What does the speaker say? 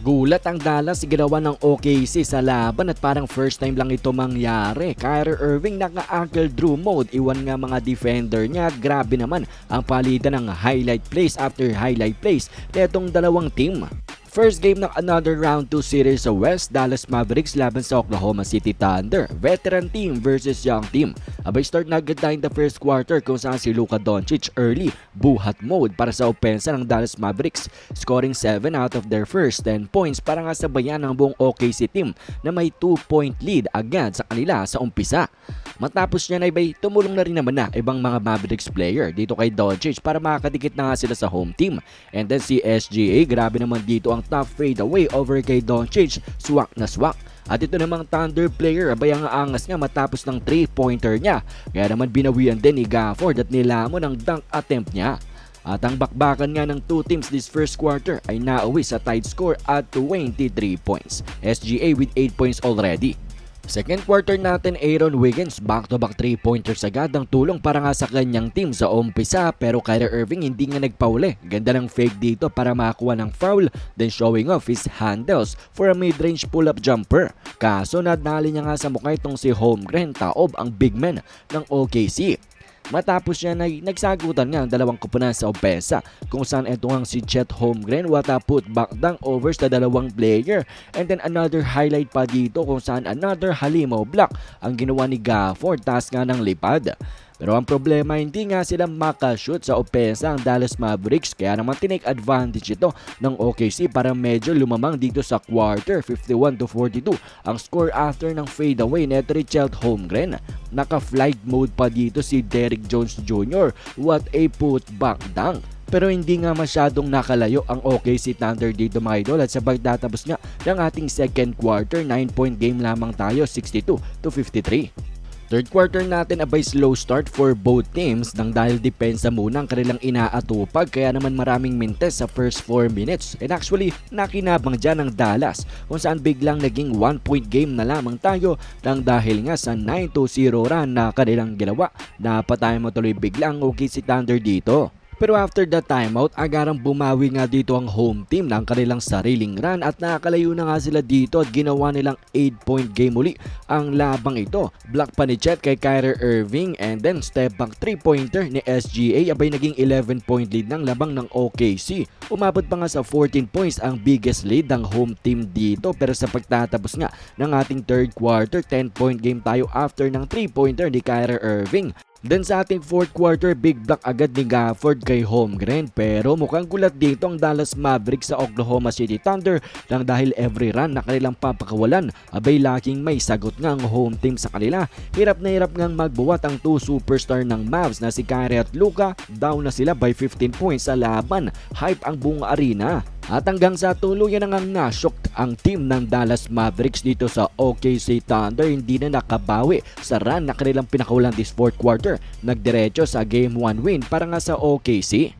Gulat ang Dallas ginawa ng OKC sa laban at parang first time lang ito mangyari. Kyrie Irving naka-ankle Drew mode. Iwan nga mga defender niya. Grabe naman ang palitan ng highlight plays after highlight plays netong dalawang team. First game ng another round 2 series sa West, Dallas Mavericks laban sa Oklahoma City Thunder. Veteran team versus young team. Abay start na agad tayo in the first quarter kung saan si Luka Doncic early buhat mode para sa opensa ng Dallas Mavericks. Scoring 7 out of their first 10 points para nga sabayan ng buong OKC team na may 2 point lead agad sa kanila sa umpisa. Matapos niya na ibay, tumulong na rin naman na ibang mga Mavericks player dito kay Doncic para makakadikit na nga sila sa home team. And then si SGA, grabe naman dito ang top fadeaway over kay Doncic, swak na swak. At ito namang Thunder player, abay ang angas nga matapos ng 3-pointer niya. Kaya naman binawian din ni Gafford at nilamon ang dunk attempt niya. At ang bakbakan nga ng two teams this first quarter ay nauwi sa tied score at 23 points. SGA with 8 points already. Second quarter natin, Aaron Wiggins back-to-back 3-pointers agad ang tulong para nga sa kanyang team sa umpisa pero Kyrie Irving hindi nga nagpauli. Ganda ng fake dito para makakuha ng foul then showing off his handles for a mid-range pull-up jumper. Kaso nadali niya nga sa mukha itong si Holmgren taob ang big man ng OKC. Matapos niya na nagsagutan nga ang dalawang kupunan sa opensa kung saan ito ang si Chet Holmgren back down over sa dalawang player and then another highlight pa dito kung saan another Halimo block ang ginawa ni Gafford taas nga ng lipad. Pero ang problema hindi nga sila makashoot sa opensa ang Dallas Mavericks kaya naman tinake advantage ito ng OKC para medyo lumamang dito sa quarter 51 to 42 ang score after ng fadeaway ni Chelt Holmgren. Naka-flight mode pa dito si Derrick Jones Jr. What a putback dunk pero hindi nga masyadong nakalayo ang OKC Thunder dito mga idol at sa pagtatapos nga ng ating second quarter 9 point game lamang tayo 62 to 53. Third quarter natin abay slow start for both teams nang dahil depensa muna ang kanilang inaatupag kaya naman maraming mintes sa first 4 minutes. And actually, nakinabang dyan ang Dallas kung saan biglang naging 1 point game na lamang tayo nang dahil nga sa 9-0 run na kanilang ginawa. Dapat tayo matuloy biglang si Thunder dito. Pero after the timeout, agarang bumawi nga dito ang home team ng kanilang sariling run at nakakalayo na nga sila dito at ginawa nilang 8 point game uli ang labang ito. Block pa ni Chet kay Kyrie Irving and then step back 3 pointer ni SGA abay naging 11 point lead ng labang ng OKC. Umabot pa nga sa 14 points ang biggest lead ng home team dito pero sa pagtatapos nga ng ating third quarter 10 point game tayo after ng 3 pointer ni Kyrie Irving. Then sa ating fourth quarter, big block agad ni Gafford kay Holmgren. Pero mukhang gulat dito ang Dallas Mavericks sa Oklahoma City Thunder lang dahil every run na kanilang papakawalan, abay laking may sagot nga ang home team sa kanila. Hirap na hirap ngang magbuwat ang two superstar ng Mavs na si Kyrie at Luka. Down na sila by 15 points sa laban. Hype ang buong arena. At hanggang sa tuluyan na ngang nashock ang team ng Dallas Mavericks dito sa OKC Thunder hindi na nakabawi sa run na kanilang pinakawalan this fourth quarter. Nagdiretso sa game 1 win para nga sa OKC.